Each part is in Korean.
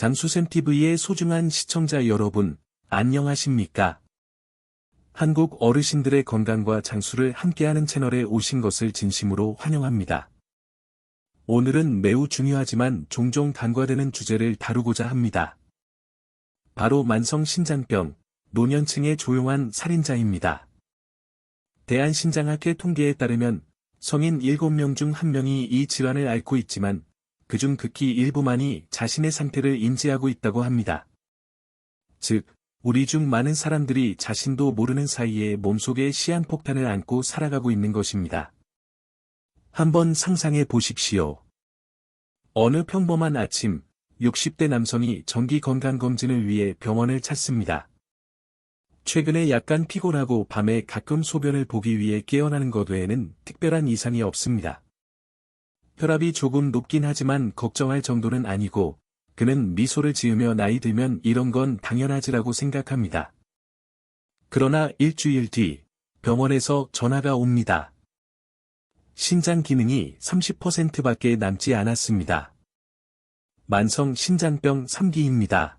장수샘TV의 소중한 시청자 여러분, 안녕하십니까? 한국 어르신들의 건강과 장수를 함께하는 채널에 오신 것을 진심으로 환영합니다. 오늘은 매우 중요하지만 종종 간과되는 주제를 다루고자 합니다. 바로 만성신장병, 노년층의 조용한 살인자입니다. 대한신장학회 통계에 따르면 성인 7명 중 1명이 이 질환을 앓고 있지만 그중 극히 일부만이 자신의 상태를 인지하고 있다고 합니다. 즉, 우리 중 많은 사람들이 자신도 모르는 사이에 몸속에 시한폭탄을 안고 살아가고 있는 것입니다. 한번 상상해 보십시오. 어느 평범한 아침, 60대 남성이 정기 건강검진을 위해 병원을 찾습니다. 최근에 약간 피곤하고 밤에 가끔 소변을 보기 위해 깨어나는 것 외에는 특별한 이상이 없습니다. 혈압이 조금 높긴 하지만 걱정할 정도는 아니고 그는 미소를 지으며 나이 들면 이런 건 당연하지라고 생각합니다. 그러나 일주일 뒤 병원에서 전화가 옵니다. 신장 기능이 30%밖에 남지 않았습니다. 만성 신장병 3기입니다.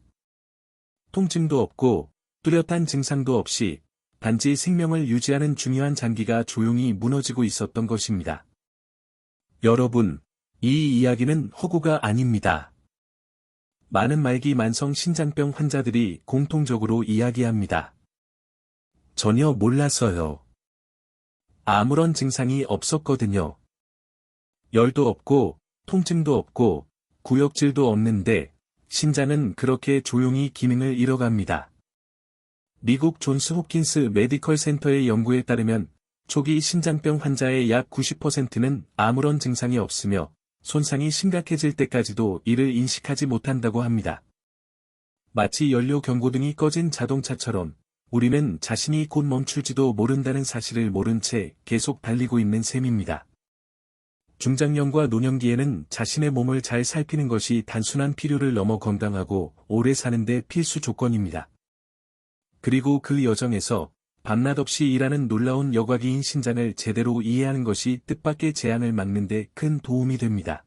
통증도 없고 뚜렷한 증상도 없이 단지 생명을 유지하는 중요한 장기가 조용히 무너지고 있었던 것입니다. 여러분, 이 이야기는 허구가 아닙니다. 많은 말기 만성 신장병 환자들이 공통적으로 이야기합니다. 전혀 몰랐어요. 아무런 증상이 없었거든요. 열도 없고, 통증도 없고, 구역질도 없는데, 신장은 그렇게 조용히 기능을 잃어갑니다. 미국 존스 홉킨스 메디컬 센터의 연구에 따르면 초기 신장병 환자의 약 90%는 아무런 증상이 없으며 손상이 심각해질 때까지도 이를 인식하지 못한다고 합니다. 마치 연료 경고등이 꺼진 자동차처럼 우리는 자신이 곧 멈출지도 모른다는 사실을 모른 채 계속 달리고 있는 셈입니다. 중장년과 노년기에는 자신의 몸을 잘 살피는 것이 단순한 필요를 넘어 건강하고 오래 사는 데 필수 조건입니다. 그리고 그 여정에서 밤낮 없이 일하는 놀라운 여과기인 신장을 제대로 이해하는 것이 뜻밖의 재앙을 막는 데 큰 도움이 됩니다.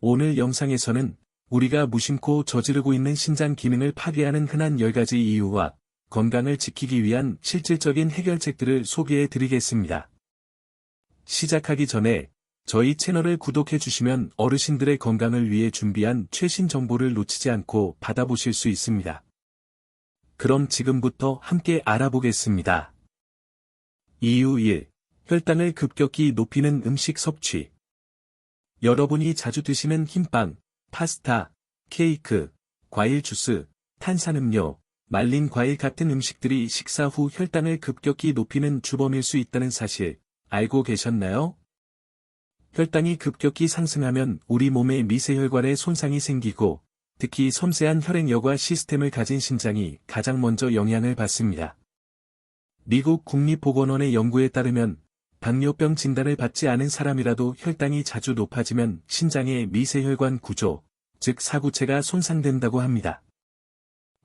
오늘 영상에서는 우리가 무심코 저지르고 있는 신장 기능을 파괴하는 흔한 10가지 이유와 건강을 지키기 위한 실질적인 해결책들을 소개해 드리겠습니다. 시작하기 전에 저희 채널을 구독해 주시면 어르신들의 건강을 위해 준비한 최신 정보를 놓치지 않고 받아보실 수 있습니다. 그럼 지금부터 함께 알아보겠습니다. 이유 1. 혈당을 급격히 높이는 음식 섭취. 여러분이 자주 드시는 흰빵, 파스타, 케이크, 과일 주스, 탄산음료, 말린 과일 같은 음식들이 식사 후 혈당을 급격히 높이는 주범일 수 있다는 사실 알고 계셨나요? 혈당이 급격히 상승하면 우리 몸의 미세혈관에 손상이 생기고 특히 섬세한 혈액여과 시스템을 가진 신장이 가장 먼저 영향을 받습니다. 미국 국립보건원의 연구에 따르면 당뇨병 진단을 받지 않은 사람이라도 혈당이 자주 높아지면 신장의 미세혈관 구조, 즉 사구체가 손상된다고 합니다.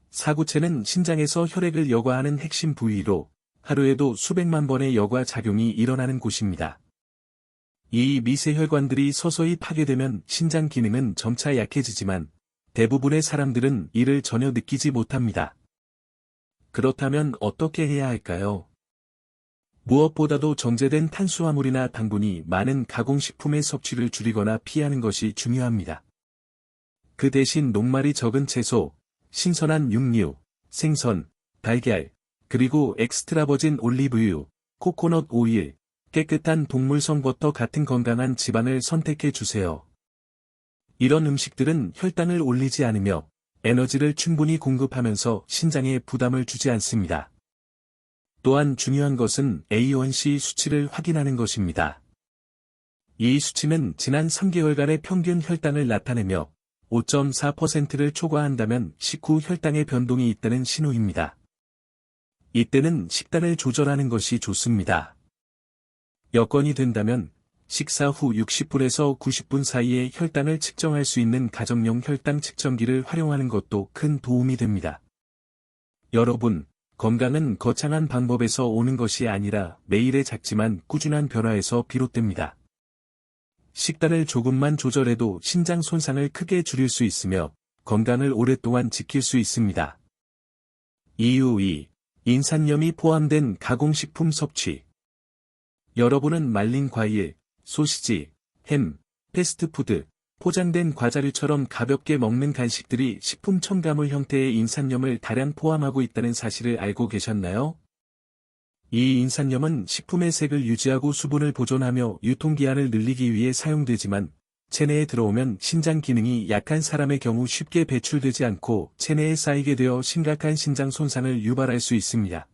사구체는 신장에서 혈액을 여과하는 핵심 부위로 하루에도 수백만 번의 여과 작용이 일어나는 곳입니다. 이 미세혈관들이 서서히 파괴되면 신장 기능은 점차 약해지지만 대부분의 사람들은 이를 전혀 느끼지 못합니다. 그렇다면 어떻게 해야 할까요? 무엇보다도 정제된 탄수화물이나 당분이 많은 가공식품의 섭취를 줄이거나 피하는 것이 중요합니다. 그 대신 녹말이 적은 채소, 신선한 육류, 생선, 달걀, 그리고 엑스트라버진 올리브유, 코코넛 오일, 깨끗한 동물성 버터 같은 건강한 지방을 선택해 주세요. 이런 음식들은 혈당을 올리지 않으며 에너지를 충분히 공급하면서 신장에 부담을 주지 않습니다. 또한 중요한 것은 A1C 수치를 확인하는 것입니다. 이 수치는 지난 3개월간의 평균 혈당을 나타내며 5.4%를 초과한다면 식후 혈당의 변동이 있다는 신호입니다. 이때는 식단을 조절하는 것이 좋습니다. 여건이 된다면 식사 후 60분에서 90분 사이에 혈당을 측정할 수 있는 가정용 혈당 측정기를 활용하는 것도 큰 도움이 됩니다. 여러분, 건강은 거창한 방법에서 오는 것이 아니라 매일의 작지만 꾸준한 변화에서 비롯됩니다. 식단을 조금만 조절해도 신장 손상을 크게 줄일 수 있으며 건강을 오랫동안 지킬 수 있습니다. 이유 2. 인산염이 포함된 가공식품 섭취. 여러분은 말린 과일, 소시지, 햄, 패스트푸드, 포장된 과자류처럼 가볍게 먹는 간식들이 식품 첨가물 형태의 인산염을 다량 포함하고 있다는 사실을 알고 계셨나요? 이 인산염은 식품의 색을 유지하고 수분을 보존하며 유통기한을 늘리기 위해 사용되지만 체내에 들어오면 신장 기능이 약한 사람의 경우 쉽게 배출되지 않고 체내에 쌓이게 되어 심각한 신장 손상을 유발할 수 있습니다.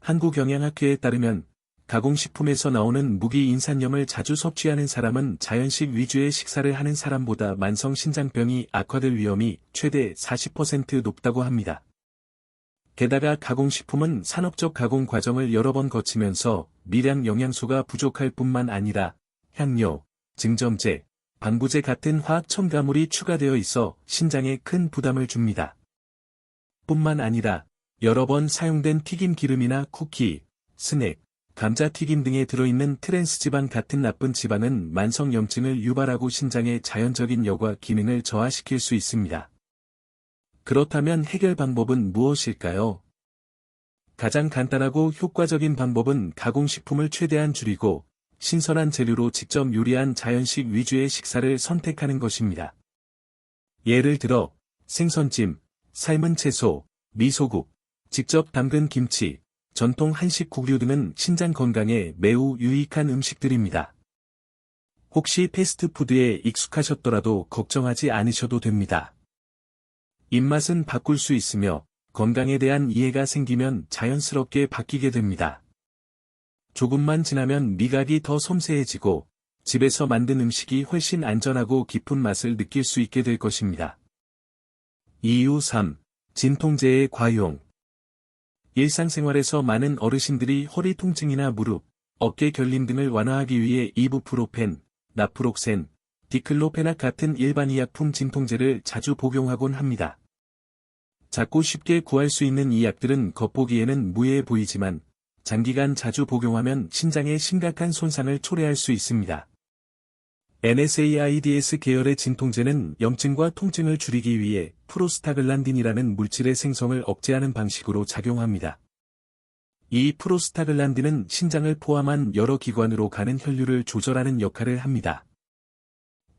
한국영양학회에 따르면 가공식품에서 나오는 무기인산염을 자주 섭취하는 사람은 자연식 위주의 식사를 하는 사람보다 만성 신장병이 악화될 위험이 최대 40% 높다고 합니다. 게다가 가공식품은 산업적 가공 과정을 여러 번 거치면서 미량 영양소가 부족할 뿐만 아니라 향료, 증점제, 방부제 같은 화학 첨가물이 추가되어 있어 신장에 큰 부담을 줍니다. 뿐만 아니라 여러 번 사용된 튀김 기름이나 쿠키, 스낵, 감자튀김 등에 들어있는 트랜스지방 같은 나쁜 지방은 만성염증을 유발하고 신장의 자연적인 여과 기능을 저하시킬 수 있습니다. 그렇다면 해결 방법은 무엇일까요? 가장 간단하고 효과적인 방법은 가공식품을 최대한 줄이고 신선한 재료로 직접 요리한 자연식 위주의 식사를 선택하는 것입니다. 예를 들어 생선찜, 삶은 채소, 미소국, 직접 담근 김치, 전통 한식 국류 등은 신장 건강에 매우 유익한 음식들입니다. 혹시 패스트푸드에 익숙하셨더라도 걱정하지 않으셔도 됩니다. 입맛은 바꿀 수 있으며 건강에 대한 이해가 생기면 자연스럽게 바뀌게 됩니다. 조금만 지나면 미각이 더 섬세해지고 집에서 만든 음식이 훨씬 안전하고 깊은 맛을 느낄 수 있게 될 것입니다. 이유 3. 진통제의 과용 일상생활에서 많은 어르신들이 허리 통증이나 무릎, 어깨 결림 등을 완화하기 위해 이부프로펜, 나프록센, 디클로페낙 같은 일반 의약품 진통제를 자주 복용하곤 합니다. 작고 쉽게 구할 수 있는 이 약들은 겉보기에는 무해해 보이지만 장기간 자주 복용하면 신장에 심각한 손상을 초래할 수 있습니다. NSAIDS 계열의 진통제는 염증과 통증을 줄이기 위해 프로스타글란딘이라는 물질의 생성을 억제하는 방식으로 작용합니다. 이 프로스타글란딘은 신장을 포함한 여러 기관으로 가는 혈류를 조절하는 역할을 합니다.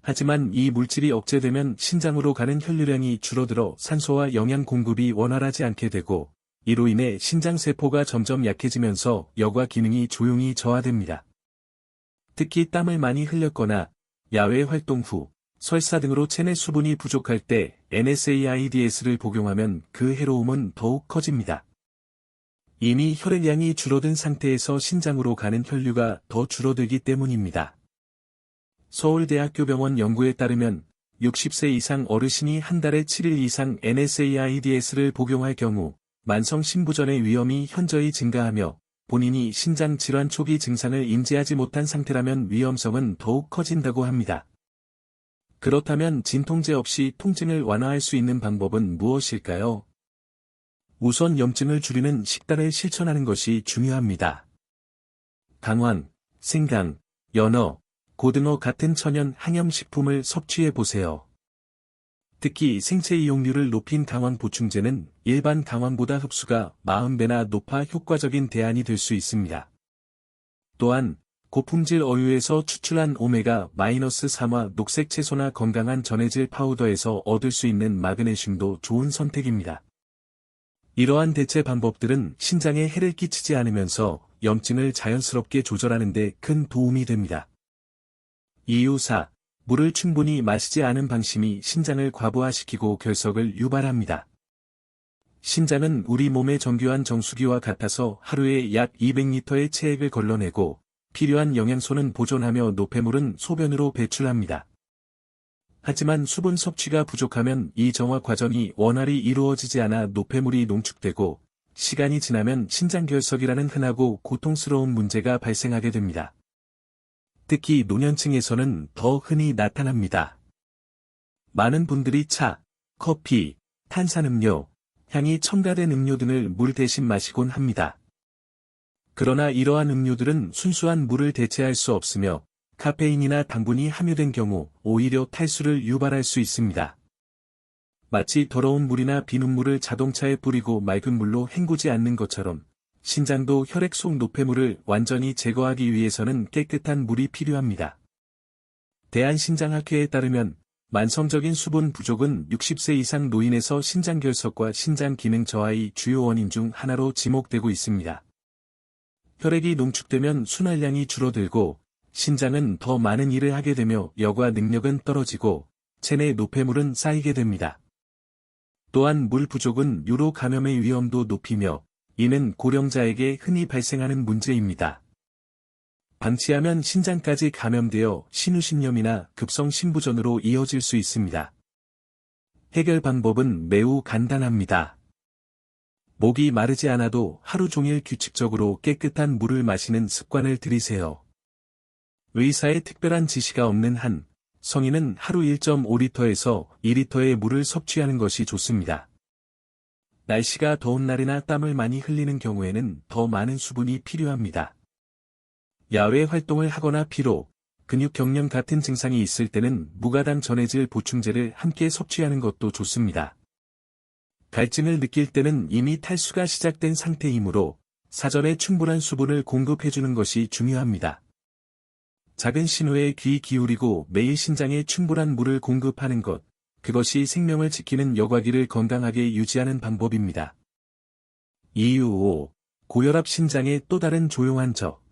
하지만 이 물질이 억제되면 신장으로 가는 혈류량이 줄어들어 산소와 영양 공급이 원활하지 않게 되고 이로 인해 신장 세포가 점점 약해지면서 여과 기능이 조용히 저하됩니다. 특히 땀을 많이 흘렸거나 야외 활동 후, 설사 등으로 체내 수분이 부족할 때 NSAIDS를 복용하면 그 해로움은 더욱 커집니다. 이미 혈액량이 줄어든 상태에서 신장으로 가는 혈류가 더 줄어들기 때문입니다. 서울대학교 병원 연구에 따르면 60세 이상 어르신이 한 달에 7일 이상 NSAIDS를 복용할 경우 만성 신부전의 위험이 현저히 증가하며 본인이 신장 질환 초기 증상을 인지하지 못한 상태라면 위험성은 더욱 커진다고 합니다. 그렇다면 진통제 없이 통증을 완화할 수 있는 방법은 무엇일까요? 우선 염증을 줄이는 식단을 실천하는 것이 중요합니다. 강황, 생강, 연어, 고등어 같은 천연 항염식품을 섭취해 보세요. 특히 생체 이용률을 높인 강황 보충제는 일반 강황보다 흡수가 40배나 높아 효과적인 대안이 될 수 있습니다. 또한 고품질 어유에서 추출한 오메가-3화 녹색 채소나 건강한 전해질 파우더에서 얻을 수 있는 마그네슘도 좋은 선택입니다. 이러한 대체 방법들은 신장에 해를 끼치지 않으면서 염증을 자연스럽게 조절하는 데 큰 도움이 됩니다. 이유 4. 물을 충분히 마시지 않은 방심이 신장을 과부하시키고 결석을 유발합니다. 신장은 우리 몸의 정교한 정수기와 같아서 하루에 약 200리터의 체액을 걸러내고 필요한 영양소는 보존하며 노폐물은 소변으로 배출합니다. 하지만 수분 섭취가 부족하면 이 정화 과정이 원활히 이루어지지 않아 노폐물이 농축되고 시간이 지나면 신장결석이라는 흔하고 고통스러운 문제가 발생하게 됩니다. 특히 노년층에서는 더 흔히 나타납니다. 많은 분들이 차, 커피, 탄산음료, 향이 첨가된 음료 등을 물 대신 마시곤 합니다. 그러나 이러한 음료들은 순수한 물을 대체할 수 없으며 카페인이나 당분이 함유된 경우 오히려 탈수를 유발할 수 있습니다. 마치 더러운 물이나 비눗물을 자동차에 뿌리고 맑은 물로 헹구지 않는 것처럼 신장도 혈액 속 노폐물을 완전히 제거하기 위해서는 깨끗한 물이 필요합니다. 대한신장학회에 따르면 만성적인 수분 부족은 60세 이상 노인에서 신장결석과 신장 기능 저하의 주요 원인 중 하나로 지목되고 있습니다. 혈액이 농축되면 순활량이 줄어들고 신장은 더 많은 일을 하게 되며 여과 능력은 떨어지고 체내 노폐물은 쌓이게 됩니다. 또한 물 부족은 유로 감염의 위험도 높이며 이는 고령자에게 흔히 발생하는 문제입니다. 방치하면 신장까지 감염되어 신우신염이나 급성 신부전으로 이어질 수 있습니다. 해결 방법은 매우 간단합니다. 목이 마르지 않아도 하루 종일 규칙적으로 깨끗한 물을 마시는 습관을 들이세요. 의사의 특별한 지시가 없는 한 성인은 하루 1.5리터에서 2리터의 물을 섭취하는 것이 좋습니다. 날씨가 더운 날이나 땀을 많이 흘리는 경우에는 더 많은 수분이 필요합니다. 야외 활동을 하거나 피로, 근육 경련 같은 증상이 있을 때는 무가당 전해질 보충제를 함께 섭취하는 것도 좋습니다. 갈증을 느낄 때는 이미 탈수가 시작된 상태이므로 사전에 충분한 수분을 공급해주는 것이 중요합니다. 작은 신호에 귀 기울이고 매일 신장에 충분한 물을 공급하는 것, 그것이 생명을 지키는 여과기를 건강하게 유지하는 방법입니다. 이유 5. 고혈압 신장의 또 다른 조용한 적.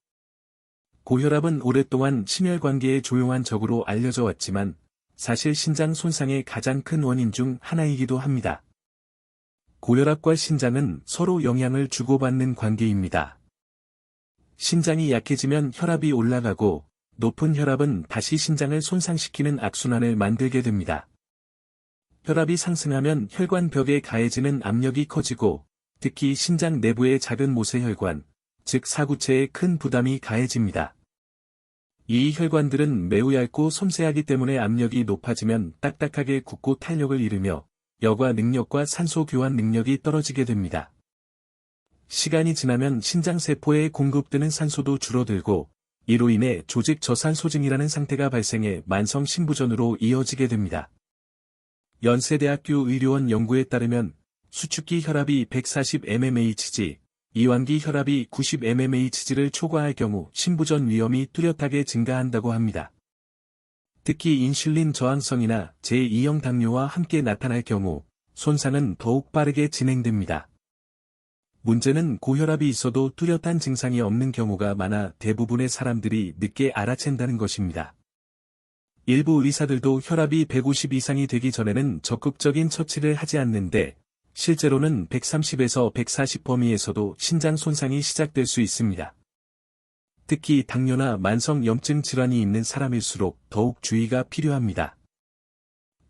고혈압은 오랫동안 심혈관계의 조용한 적으로 알려져 왔지만 사실 신장 손상의 가장 큰 원인 중 하나이기도 합니다. 고혈압과 신장은 서로 영향을 주고받는 관계입니다. 신장이 약해지면 혈압이 올라가고 높은 혈압은 다시 신장을 손상시키는 악순환을 만들게 됩니다. 혈압이 상승하면 혈관벽에 가해지는 압력이 커지고 특히 신장 내부의 작은 모세혈관, 즉 사구체에 큰 부담이 가해집니다. 이 혈관들은 매우 얇고 섬세하기 때문에 압력이 높아지면 딱딱하게 굳고 탄력을 잃으며 여과 능력과 산소 교환 능력이 떨어지게 됩니다. 시간이 지나면 신장세포에 공급되는 산소도 줄어들고 이로 인해 조직 저산소증이라는 상태가 발생해 만성 신부전으로 이어지게 됩니다. 연세대학교 의료원 연구에 따르면 수축기 혈압이 140mmHg, 이완기 혈압이 90mmHg를 초과할 경우 신부전 위험이 뚜렷하게 증가한다고 합니다. 특히 인슐린 저항성이나 제2형 당뇨와 함께 나타날 경우 손상은 더욱 빠르게 진행됩니다. 문제는 고혈압이 있어도 뚜렷한 증상이 없는 경우가 많아 대부분의 사람들이 늦게 알아챈다는 것입니다. 일부 의사들도 혈압이 150 이상이 되기 전에는 적극적인 처치를 하지 않는데 실제로는 130에서 140 범위에서도 신장 손상이 시작될 수 있습니다. 특히 당뇨나 만성 염증 질환이 있는 사람일수록 더욱 주의가 필요합니다.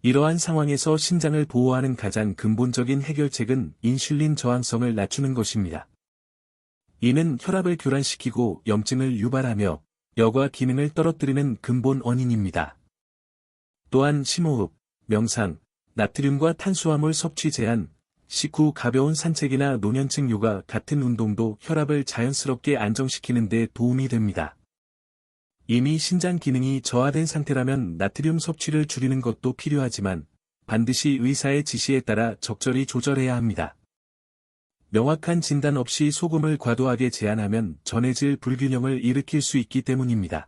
이러한 상황에서 신장을 보호하는 가장 근본적인 해결책은 인슐린 저항성을 낮추는 것입니다. 이는 혈압을 교란시키고 염증을 유발하며 여과 기능을 떨어뜨리는 근본 원인입니다. 또한 심호흡, 명상, 나트륨과 탄수화물 섭취 제한, 식후 가벼운 산책이나 노년층 요가 같은 운동도 혈압을 자연스럽게 안정시키는 데 도움이 됩니다. 이미 신장 기능이 저하된 상태라면 나트륨 섭취를 줄이는 것도 필요하지만 반드시 의사의 지시에 따라 적절히 조절해야 합니다. 명확한 진단 없이 소금을 과도하게 제한하면 전해질 불균형을 일으킬 수 있기 때문입니다.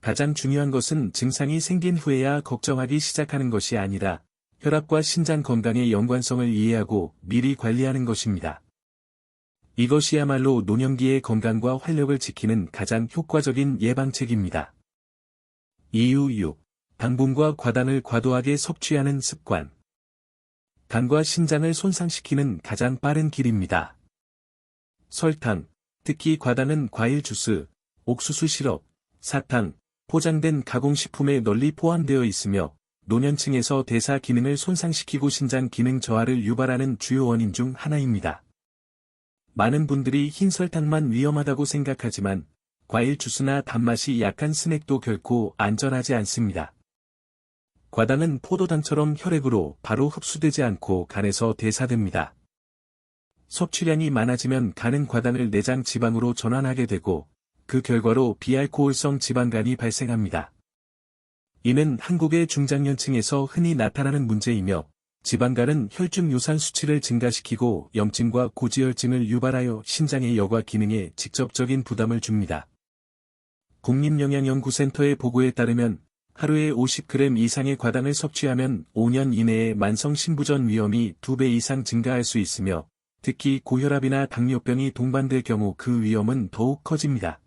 가장 중요한 것은 증상이 생긴 후에야 걱정하기 시작하는 것이 아니라 혈압과 신장 건강의 연관성을 이해하고 미리 관리하는 것입니다. 이것이야말로 노년기의 건강과 활력을 지키는 가장 효과적인 예방책입니다. 이유 6. 당분과 과당을 과도하게 섭취하는 습관. 간과 신장을 손상시키는 가장 빠른 길입니다. 설탕, 특히 과당은 과일 주스, 옥수수 시럽, 사탕, 포장된 가공식품에 널리 포함되어 있으며 노년층에서 대사 기능을 손상시키고 신장 기능 저하를 유발하는 주요 원인 중 하나입니다. 많은 분들이 흰 설탕만 위험하다고 생각하지만 과일 주스나 단맛이 약한 스낵도 결코 안전하지 않습니다. 과당은 포도당처럼 혈액으로 바로 흡수되지 않고 간에서 대사됩니다. 섭취량이 많아지면 간은 과당을 내장 지방으로 전환하게 되고 그 결과로 비알코올성 지방간이 발생합니다. 이는 한국의 중장년층에서 흔히 나타나는 문제이며 지방간은 혈중 요산 수치를 증가시키고 염증과 고지혈증을 유발하여 신장의 여과 기능에 직접적인 부담을 줍니다. 국립영양연구센터의 보고에 따르면 하루에 50g 이상의 과당을 섭취하면 5년 이내에 만성 신부전 위험이 2배 이상 증가할 수 있으며 특히 고혈압이나 당뇨병이 동반될 경우 그 위험은 더욱 커집니다.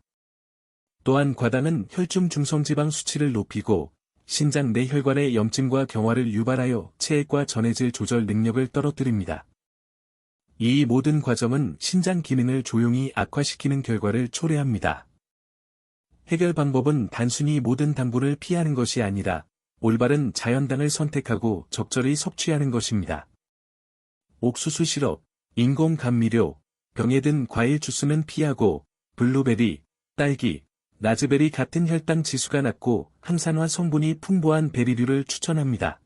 또한 과당은 혈중 중성지방 수치를 높이고 신장 내 혈관의 염증과 경화를 유발하여 체액과 전해질 조절 능력을 떨어뜨립니다. 이 모든 과정은 신장 기능을 조용히 악화시키는 결과를 초래합니다. 해결 방법은 단순히 모든 당분을 피하는 것이 아니라 올바른 자연당을 선택하고 적절히 섭취하는 것입니다. 옥수수 시럽, 인공 감미료, 병에 든 과일 주스는 피하고 블루베리, 딸기, 라즈베리 같은 혈당 지수가 낮고 항산화 성분이 풍부한 베리류를 추천합니다.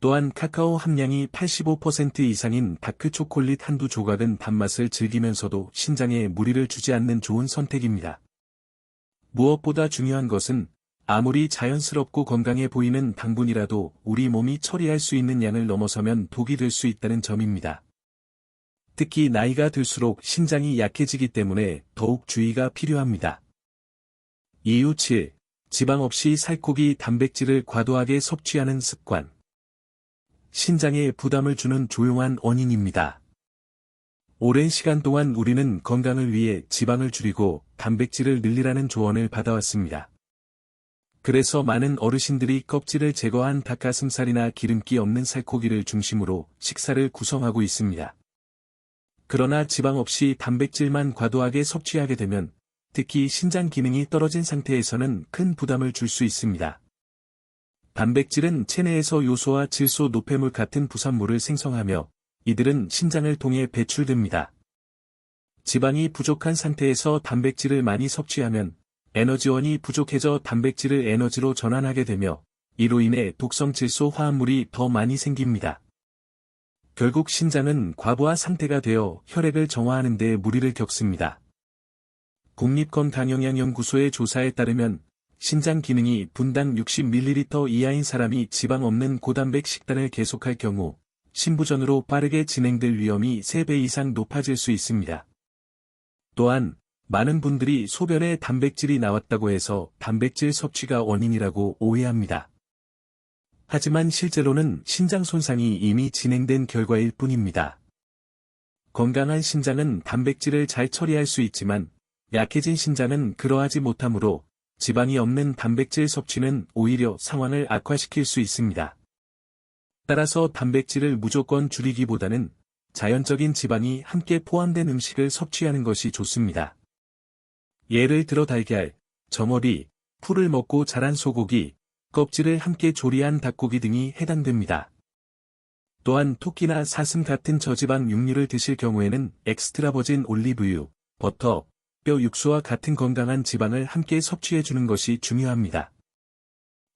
또한 카카오 함량이 85% 이상인 다크 초콜릿 한두 조각은 단맛을 즐기면서도 신장에 무리를 주지 않는 좋은 선택입니다. 무엇보다 중요한 것은 아무리 자연스럽고 건강해 보이는 당분이라도 우리 몸이 처리할 수 있는 양을 넘어서면 독이 될 수 있다는 점입니다. 특히 나이가 들수록 신장이 약해지기 때문에 더욱 주의가 필요합니다. 이유 7. 지방 없이 살코기 단백질을 과도하게 섭취하는 습관. 신장에 부담을 주는 조용한 원인입니다. 오랜 시간 동안 우리는 건강을 위해 지방을 줄이고 단백질을 늘리라는 조언을 받아왔습니다. 그래서 많은 어르신들이 껍질을 제거한 닭가슴살이나 기름기 없는 살코기를 중심으로 식사를 구성하고 있습니다. 그러나 지방 없이 단백질만 과도하게 섭취하게 되면 특히 신장 기능이 떨어진 상태에서는 큰 부담을 줄 수 있습니다. 단백질은 체내에서 요소와 질소 노폐물 같은 부산물을 생성하며 이들은 신장을 통해 배출됩니다. 지방이 부족한 상태에서 단백질을 많이 섭취하면 에너지원이 부족해져 단백질을 에너지로 전환하게 되며 이로 인해 독성 질소 화합물이 더 많이 생깁니다. 결국 신장은 과부하 상태가 되어 혈액을 정화하는 데 무리를 겪습니다. 국립건강영양연구소의 조사에 따르면 신장 기능이 분당 60ml 이하인 사람이 지방 없는 고단백 식단을 계속할 경우 신부전으로 빠르게 진행될 위험이 3배 이상 높아질 수 있습니다. 또한 많은 분들이 소변에 단백질이 나왔다고 해서 단백질 섭취가 원인이라고 오해합니다. 하지만 실제로는 신장 손상이 이미 진행된 결과일 뿐입니다. 건강한 신장은 단백질을 잘 처리할 수 있지만 약해진 신장은 그러하지 못하므로 지방이 없는 단백질 섭취는 오히려 상황을 악화시킬 수 있습니다. 따라서 단백질을 무조건 줄이기보다는 자연적인 지방이 함께 포함된 음식을 섭취하는 것이 좋습니다. 예를 들어 달걀, 정어리, 풀을 먹고 자란 소고기, 껍질을 함께 조리한 닭고기 등이 해당됩니다. 또한 토끼나 사슴 같은 저지방 육류를 드실 경우에는 엑스트라 버진 올리브유, 버터, 뼈 육수와 같은 건강한 지방을 함께 섭취해주는 것이 중요합니다.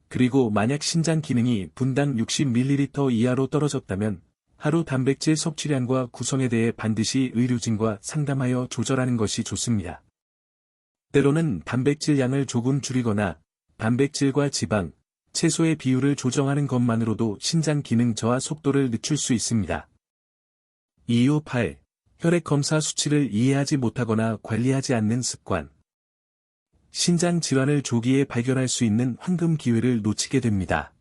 그리고 만약 신장 기능이 분당 60ml 이하로 떨어졌다면 하루 단백질 섭취량과 구성에 대해 반드시 의료진과 상담하여 조절하는 것이 좋습니다. 때로는 단백질 양을 조금 줄이거나 단백질과 지방, 채소의 비율을 조정하는 것만으로도 신장 기능 저하 속도를 늦출 수 있습니다. 258. 혈액 검사 수치를 이해하지 못하거나 관리하지 않는 습관. 신장 질환을 조기에 발견할 수 있는 황금 기회를 놓치게 됩니다.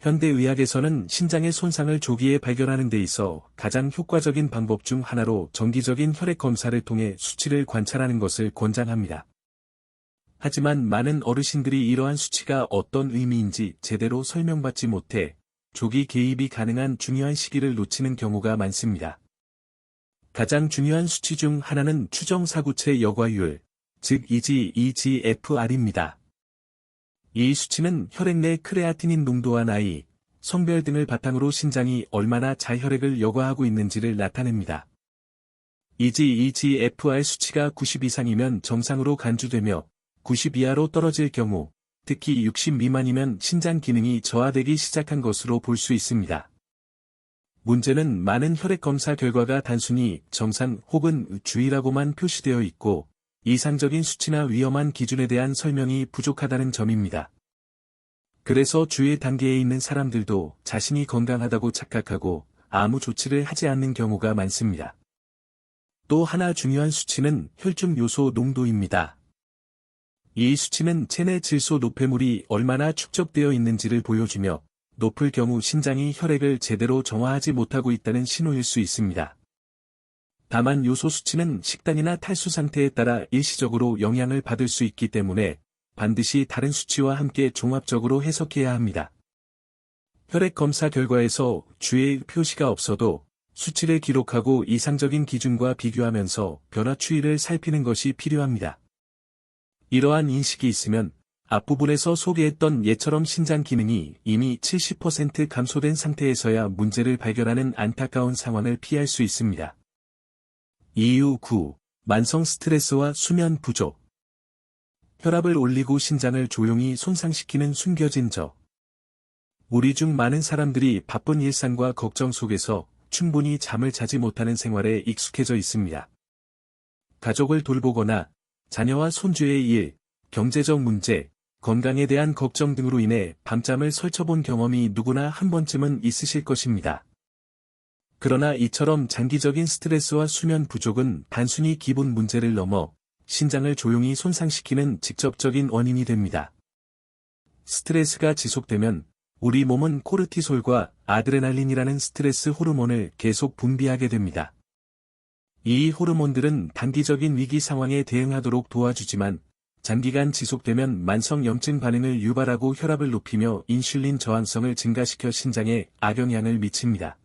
현대의학에서는 신장의 손상을 조기에 발견하는 데 있어 가장 효과적인 방법 중 하나로 정기적인 혈액 검사를 통해 수치를 관찰하는 것을 권장합니다. 하지만 많은 어르신들이 이러한 수치가 어떤 의미인지 제대로 설명받지 못해 조기 개입이 가능한 중요한 시기를 놓치는 경우가 많습니다. 가장 중요한 수치 중 하나는 추정 사구체 여과율, 즉 EG, EGFR입니다. 이 수치는 혈액 내 크레아티닌 농도와 나이, 성별 등을 바탕으로 신장이 얼마나 자혈액을 여과하고 있는지를 나타냅니다. EG, EGFR 수치가 90 이상이면 정상으로 간주되며 90 이하로 떨어질 경우, 특히 60 미만이면 신장 기능이 저하되기 시작한 것으로 볼 수 있습니다. 문제는 많은 혈액 검사 결과가 단순히 정상 혹은 주의라고만 표시되어 있고, 이상적인 수치나 위험한 기준에 대한 설명이 부족하다는 점입니다. 그래서 주의 단계에 있는 사람들도 자신이 건강하다고 착각하고 아무 조치를 하지 않는 경우가 많습니다. 또 하나 중요한 수치는 혈중 요소 농도입니다. 이 수치는 체내 질소 노폐물이 얼마나 축적되어 있는지를 보여주며 높을 경우 신장이 혈액을 제대로 정화하지 못하고 있다는 신호일 수 있습니다. 다만 요소 수치는 식단이나 탈수 상태에 따라 일시적으로 영향을 받을 수 있기 때문에 반드시 다른 수치와 함께 종합적으로 해석해야 합니다. 혈액 검사 결과에서 주의 표시가 없어도 수치를 기록하고 이상적인 기준과 비교하면서 변화 추이를 살피는 것이 필요합니다. 이러한 인식이 있으면 앞부분에서 소개했던 예처럼 신장 기능이 이미 70% 감소된 상태에서야 문제를 발견하는 안타까운 상황을 피할 수 있습니다. 이유 9. 만성 스트레스와 수면 부족. 혈압을 올리고 신장을 조용히 손상시키는 숨겨진 적. 우리 중 많은 사람들이 바쁜 일상과 걱정 속에서 충분히 잠을 자지 못하는 생활에 익숙해져 있습니다. 가족을 돌보거나 자녀와 손주의 일, 경제적 문제, 건강에 대한 걱정 등으로 인해 밤잠을 설쳐본 경험이 누구나 한 번쯤은 있으실 것입니다. 그러나 이처럼 장기적인 스트레스와 수면 부족은 단순히 기본 문제를 넘어 신장을 조용히 손상시키는 직접적인 원인이 됩니다. 스트레스가 지속되면 우리 몸은 코르티솔과 아드레날린이라는 스트레스 호르몬을 계속 분비하게 됩니다. 이 호르몬들은 단기적인 위기 상황에 대응하도록 도와주지만 장기간 지속되면 만성 염증 반응을 유발하고 혈압을 높이며 인슐린 저항성을 증가시켜 신장에 악영향을 미칩니다.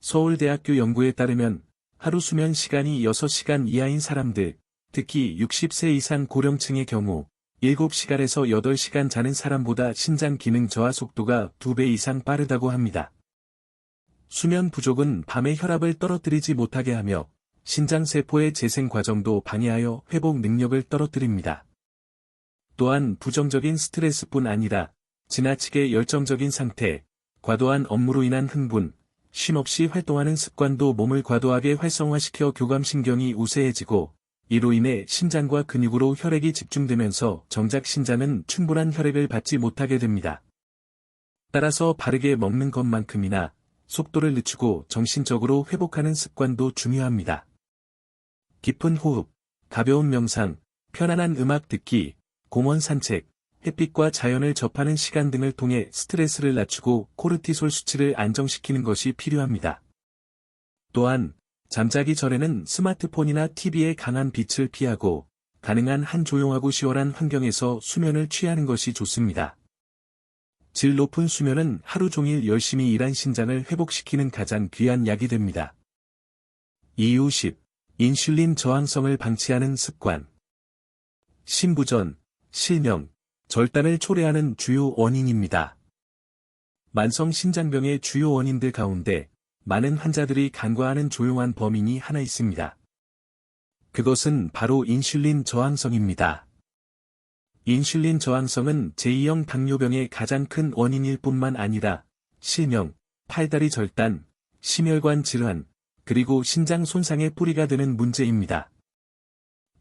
서울대학교 연구에 따르면 하루 수면 시간이 6시간 이하인 사람들, 특히 60세 이상 고령층의 경우 7시간에서 8시간 자는 사람보다 신장 기능 저하 속도가 2배 이상 빠르다고 합니다. 수면 부족은 밤에 혈압을 떨어뜨리지 못하게 하며 신장 세포의 재생 과정도 방해하여 회복 능력을 떨어뜨립니다. 또한 부정적인 스트레스뿐 아니라 지나치게 열정적인 상태, 과도한 업무로 인한 흥분, 쉼없이 활동하는 습관도 몸을 과도하게 활성화시켜 교감신경이 우세해지고 이로 인해 심장과 근육으로 혈액이 집중되면서 정작 신장은 충분한 혈액을 받지 못하게 됩니다. 따라서 바르게 먹는 것만큼이나 속도를 늦추고 정신적으로 회복하는 습관도 중요합니다. 깊은 호흡, 가벼운 명상, 편안한 음악 듣기, 공원 산책, 햇빛과 자연을 접하는 시간 등을 통해 스트레스를 낮추고 코르티솔 수치를 안정시키는 것이 필요합니다. 또한 잠자기 전에는 스마트폰이나 TV의 강한 빛을 피하고 가능한 한 조용하고 시원한 환경에서 수면을 취하는 것이 좋습니다. 질 높은 수면은 하루 종일 열심히 일한 신장을 회복시키는 가장 귀한 약이 됩니다. 이유 10. 인슐린 저항성을 방치하는 습관. 심부전, 실명, 절단을 초래하는 주요 원인입니다. 만성 신장병의 주요 원인들 가운데 많은 환자들이 간과하는 조용한 범인이 하나 있습니다. 그것은 바로 인슐린 저항성입니다. 인슐린 저항성은 제2형 당뇨병의 가장 큰 원인일 뿐만 아니라 실명, 팔다리 절단, 심혈관 질환, 그리고 신장 손상의 뿌리가 되는 문제입니다.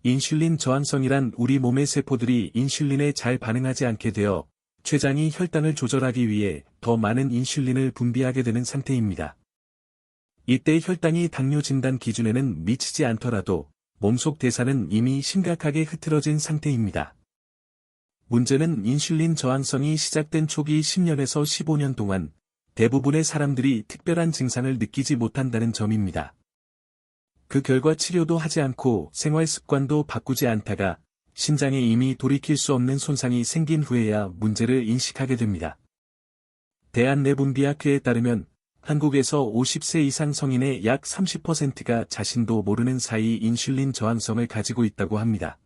인슐린 저항성이란 우리 몸의 세포들이 인슐린에 잘 반응하지 않게 되어 췌장이 혈당을 조절하기 위해 더 많은 인슐린을 분비하게 되는 상태입니다. 이때 혈당이 당뇨 진단 기준에는 미치지 않더라도 몸속 대사는 이미 심각하게 흐트러진 상태입니다. 문제는 인슐린 저항성이 시작된 초기 10년에서 15년 동안 대부분의 사람들이 특별한 증상을 느끼지 못한다는 점입니다. 그 결과 치료도 하지 않고 생활 습관도 바꾸지 않다가 신장에 이미 돌이킬 수 없는 손상이 생긴 후에야 문제를 인식하게 됩니다. 대한내분비학회에 따르면 한국에서 50세 이상 성인의 약 30%가 자신도 모르는 사이 인슐린 저항성을 가지고 있다고 합니다.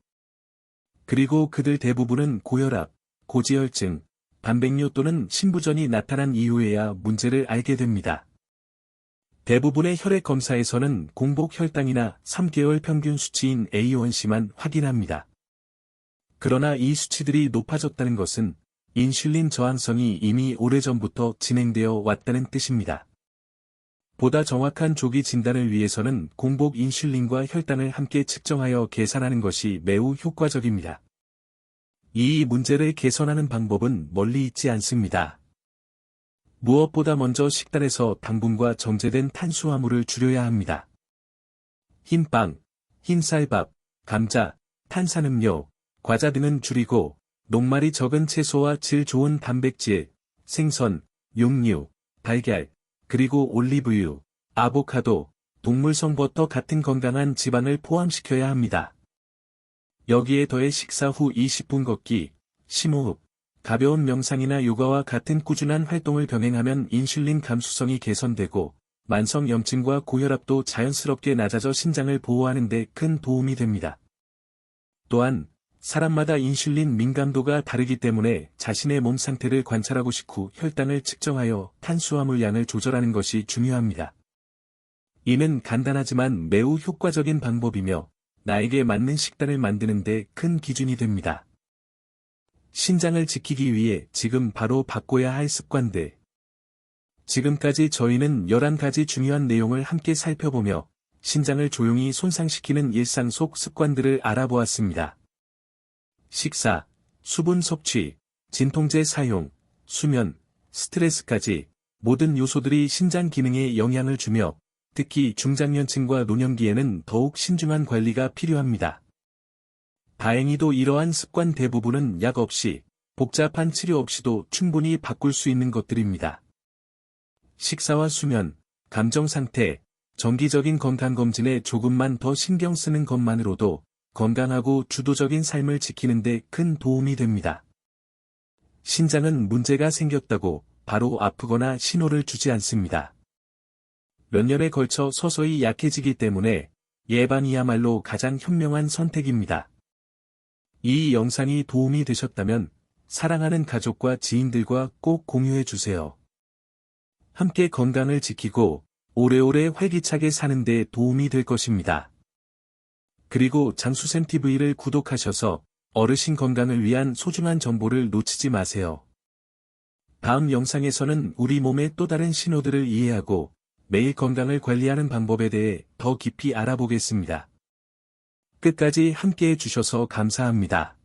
그리고 그들 대부분은 고혈압, 고지혈증, 단백뇨 또는 신부전이 나타난 이후에야 문제를 알게 됩니다. 대부분의 혈액 검사에서는 공복 혈당이나 3개월 평균 수치인 A1C만 확인합니다. 그러나 이 수치들이 높아졌다는 것은 인슐린 저항성이 이미 오래전부터 진행되어 왔다는 뜻입니다. 보다 정확한 조기 진단을 위해서는 공복 인슐린과 혈당을 함께 측정하여 계산하는 것이 매우 효과적입니다. 이 문제를 개선하는 방법은 멀리 있지 않습니다. 무엇보다 먼저 식단에서 당분과 정제된 탄수화물을 줄여야 합니다. 흰빵, 흰쌀밥, 감자, 탄산음료, 과자 등은 줄이고 녹말이 적은 채소와 질 좋은 단백질, 생선, 육류, 달걀, 그리고 올리브유, 아보카도, 동물성 버터 같은 건강한 지방을 포함시켜야 합니다. 여기에 더해 식사 후 20분 걷기, 심호흡, 가벼운 명상이나 요가와 같은 꾸준한 활동을 병행하면 인슐린 감수성이 개선되고 만성 염증과 고혈압도 자연스럽게 낮아져 신장을 보호하는 데 큰 도움이 됩니다. 또한 사람마다 인슐린 민감도가 다르기 때문에 자신의 몸 상태를 관찰하고 식후 혈당을 측정하여 탄수화물 양을 조절하는 것이 중요합니다. 이는 간단하지만 매우 효과적인 방법이며 나에게 맞는 식단을 만드는 데 큰 기준이 됩니다. 신장을 지키기 위해 지금 바로 바꿔야 할 습관들. 지금까지 저희는 11가지 중요한 내용을 함께 살펴보며 신장을 조용히 손상시키는 일상 속 습관들을 알아보았습니다. 식사, 수분 섭취, 진통제 사용, 수면, 스트레스까지 모든 요소들이 신장 기능에 영향을 주며 특히 중장년층과 노년기에는 더욱 신중한 관리가 필요합니다. 다행히도 이러한 습관 대부분은 약 없이 복잡한 치료 없이도 충분히 바꿀 수 있는 것들입니다. 식사와 수면, 감정 상태, 정기적인 건강검진에 조금만 더 신경 쓰는 것만으로도 건강하고 주도적인 삶을 지키는 데 큰 도움이 됩니다. 신장은 문제가 생겼다고 바로 아프거나 신호를 주지 않습니다. 몇 년에 걸쳐 서서히 약해지기 때문에 예방이야말로 가장 현명한 선택입니다. 이 영상이 도움이 되셨다면 사랑하는 가족과 지인들과 꼭 공유해 주세요. 함께 건강을 지키고 오래오래 활기차게 사는 데 도움이 될 것입니다. 그리고 장수샘TV를 구독하셔서 어르신 건강을 위한 소중한 정보를 놓치지 마세요. 다음 영상에서는 우리 몸의 또 다른 신호들을 이해하고 매일 건강을 관리하는 방법에 대해 더 깊이 알아보겠습니다. 끝까지 함께해 주셔서 감사합니다.